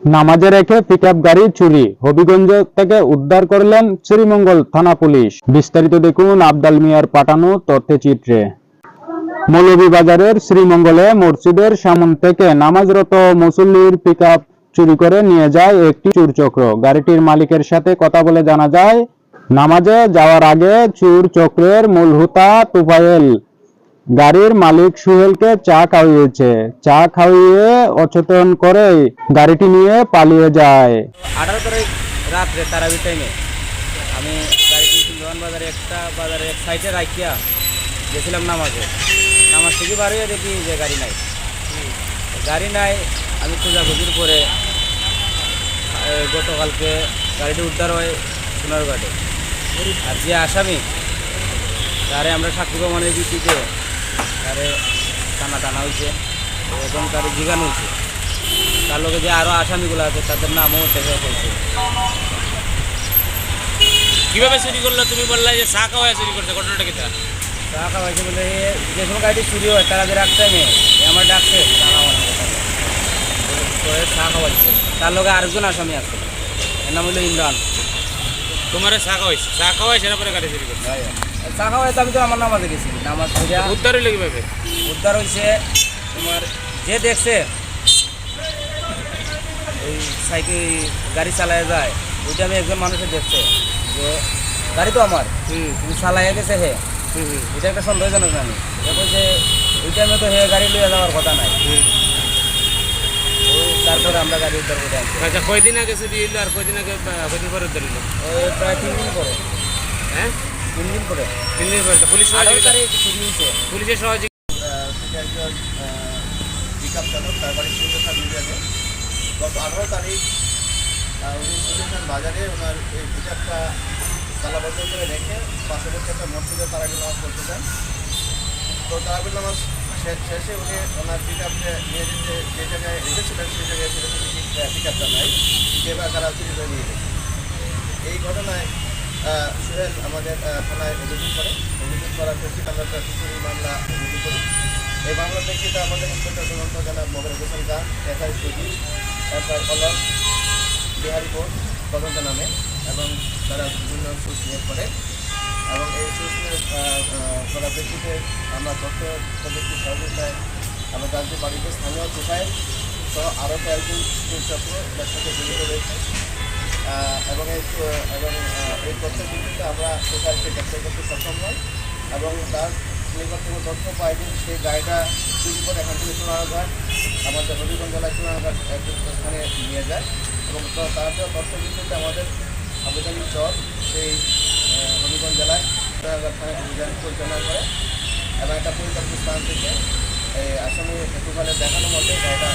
নামাজে রেখে পিকআপ গাড়ি চুরি। হবিগঞ্জ থেকে উদ্ধার করলেন শ্রীমঙ্গল থানা পুলিশ। বিস্তারিত দেখুন আবদাল মিয়ার পাঠানো তথ্যচিত্রে মৌলভীবাজারের শ্রীমঙ্গলে মসজিদের সামন থেকে নামাজরত মুসল্লির পিকআপ চুরি করে নিয়ে যায় একটি চুরচক্র। গাড়িটির মালিকের সাথে কথা বলে জানা যায়, নামাজে যাওয়ার আগে চুর চক্রের মূল হুতা তুফাইল গাড়ির মালিক সুহেলকে চা খাওয়িয়েছে। চা খাওয়িয়ে অচেতন করে গাড়িটি নিয়ে পালিয়ে যায়। আঠারো তারিখ রাত্রে তারাবি টাইমে আমি গাড়িটি সুন্দরবন বাজারে একটা বাজারে এক সাইডে রাখিয়া গেছিলাম নামাজে। নামাজ থেকে বার দেখি যে গাড়ি নাই। গাড়ি নাই আমি খোঁজাখুঁজির পরে এ, গতকালকে গাড়িটি উদ্ধার হয় সোনারঘাটে আর যে আসামি তারে আমরা সাক্ষী প্রমাণের ভিত্তিতে তারে টানা টানা হয়েছে এবং তারে জিগানো হয়েছে। তার লগে যে আরও আসামিগুলো আছে তাদের নামও দেখা করছে কীভাবে চুরি করল তুমি বললে যে চা খাওয়া চুরি করছে ঘটনাটা কি তা? চা খাওয়াইছে বলে যে সময় গাড়িটি চুরি হয় তারা যে রাখতে নেই আমার ডাকছে চা খাওয়ানো করে চা খাওয়াইছে তার লগে আরেকজন আসামি আছে এর নাম হলো ইমরান। তোমারে চা খাওয়াইছে চা খাওয়াইছে পরে গাড়ি চুরি করছে? চা খাওয়াইতে আমি তো আমার নামাজে গেছি। নামাজ পড়িয়া উদ্ধার হইল কীভাবে? উদ্ধার হয়েছে তোমার যে দেখছে ওই সাইকেল গাড়ি চালায় যায় ওইটা আমি একজন মানুষের দেখছে যে গাড়ি তো আমার হুম। কিন্তু চালাইয়া গেছে হে। এটা একটা সন্দেহজনক জানি দেখো যে ওই টাইমে তো হে গাড়ি লইয়া যাওয়ার কথা নাই। তারপরে আমরা গাড়ি উদ্ধার করে আনছি। আচ্ছা কয়দিন আগে চুরি হইল আর কয়দিন আগে কয়দিন পরে উদ্ধার প্রায় তিন দিন পরে। হ্যাঁ? তিন দিন পরে তিন দিন পরে পুলিশ পুলিশের সহযোগিতা একজন পিক আপ চালক তার বাড়ি সুন্দরখান ইউনিয়নে গত আঠারো তারিখ উনি সুন্দরখান বাজারে ওনার এই পিক আপটা তালাবদ্ধ করে রেখে পাশাপাশি একটা মসজিদে তারাবিল নামাজ পড়তে চান তো তারাবিল নামাজ শেষ- শেষে উনি ওনার পিক নিয়ে যেতে যে জায়গায় রেখেছিলেন সেই জায়গায় ফিরে পিক আপটা নাই কে বা কারা চুরি করে নিয়ে গেছে। এই ঘটনায় সোহেল আমাদের থানায় অভিযোগ করে। অভিযোগ করার প্রেক্ষিতে আমরা একটা চুরি মামলা রুজু করি। এই মামলার প্রেক্ষিতে আমাদের ইন্সপেক্টর তদন্ত জানাব মোবাইল হোসেন খান এসআই সুজি এসআই কলম বিহারি বোস, তদন্ত নামে, এবং তারা বিভিন্ন সুচ নিয়োগ করে। এবং এই সুচ নিয়োগ করার প্রেক্ষিতে আমরা তথ্য প্রযুক্তির সহযোগিতায় আমরা জানতে পারি যে স্থানীয় কোথায় সহ আরও কয়েকজন চক্র সাথে জড়িত রয়েছে এবং এবং এই তথ্যের ভিত্তিতে আমরা সোসাইটি গ্রেপ্তার করতে সক্ষম হই এবং তার নিকট থেকে তথ্য পাই সেই গাড়িটা চুরি করে এখান থেকে চুনাঘাট আমাদের হবিগঞ্জ জেলায় চুনাঘাট একটি নিয়ে যায় এবং তার তথ্য ভিত্তিতে আমাদের আবেদনী চর সেই হবিগঞ্জ জেলায় চুনাঘাট থানায় অভিযান পরিচালনা করে এবং একটা পরিকল্পিত স্থান থেকে আসামি তুফানের দেখানো মতে গাড়িটা